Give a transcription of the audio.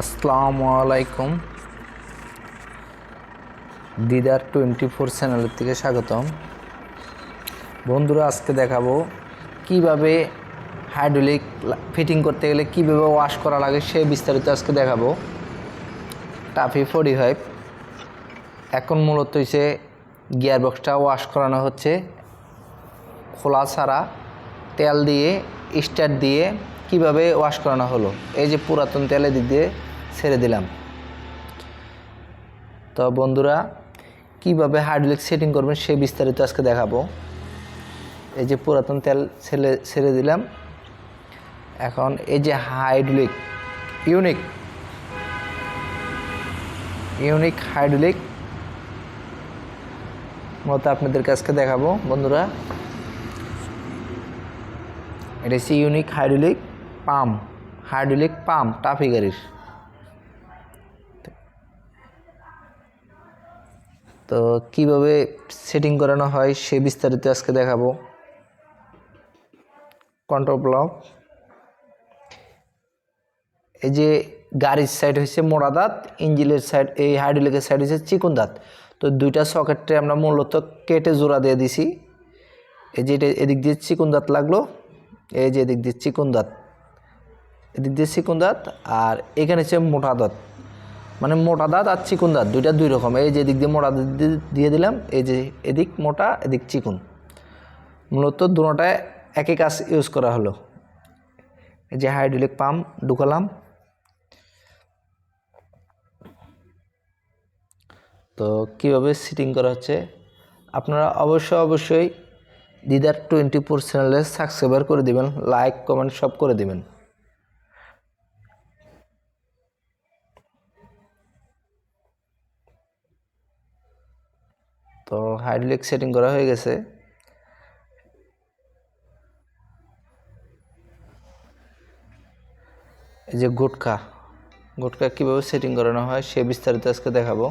আসসালামু আলাইকুম। দিদার twenty four চ্যানেলের থেকে স্বাগতম। বন্ধুরা, আজকে দেখাবো কীভাবে হাইড্রোলিক ফিটিং করতে গেলে কীভাবে ওয়াশ করা লাগে সে বিস্তারিত আজকে দেখাবো। TAFE forty five. এখন মূলত হচ্ছে গিয়ার বক্সটা ওয়াশ করানো হচ্ছে খোলা ছাড়া তেল দিয়ে স্টার্ট দিয়ে কীভাবে ওয়াশ করানো হলো? এই যে পুরাতন তেলে দিয়ে ছেড়ে দিলাম। তো বন্ধুরা, কীভাবে হাইড্রোলিক সেটিং করবেন সে বিস্তারিত আজকে দেখাবো। এই যে পুরাতন তেল ছেড়ে ছেড়ে দিলাম। এখন এই যে হাইড্রোলিক ইউনিক ইউনিক হাইড্রোলিক মতো আপনাদেরকে আজকে দেখাবো। বন্ধুরা, এটা হচ্ছে unique hydraulic pump, hydraulic pump TAFE গাড়ির। তো কীভাবে সেটিং করানো হয় সে বিস্তারিত আজকে দেখাবো। কন্ট্রোল ব্লক এই যে গাড়ির সাইড হচ্ছে মোড়া দাঁত, ইঞ্জিনের সাইড এই হাইড্রোলিকের সাইড হচ্ছে চিকুন দাঁত। তো দুইটা সকেটে আমরা মূলত কেটে জোড়া দিয়ে দিছি। এই যে এটা এদিক দিয়ে চিকুন দাঁত লাগল, এই যে এদিক দিয়ে চিকুন দাঁত। এদিক দিয়ে চিকুন দাঁত আর এখানে হচ্ছে মোটা দাঁত। মানে মোটা দাঁত আর চিকুন দাঁত, দুইটা দুই রকম। এই যে এদিক দিয়ে মোটা দাঁত দিয়ে- দিলাম, এই যে এদিক মোটা, এদিক চিকুন। মূলত দুটায় একই কাজ ইউজ করা হলো। এই যে হাইড্রোলিক পাম্প ঢুকালাম। তো কীভাবে সিটিং করা হচ্ছে? আপনারা অবশ্যই অবশ্যই দিদার টোয়েন্টি ফোর চ্যানেলে সাবস্ক্রাইবার করে দিবেন লাইক কমেন্ট সব করে দিবেন। তো হাইড্রোলিক সেটিং করা হয়ে গেছে। এই যে গুটকা গুটকা কীভাবে সেটিং করানো হয় সে বিস্তারিত আজকে দেখাবো।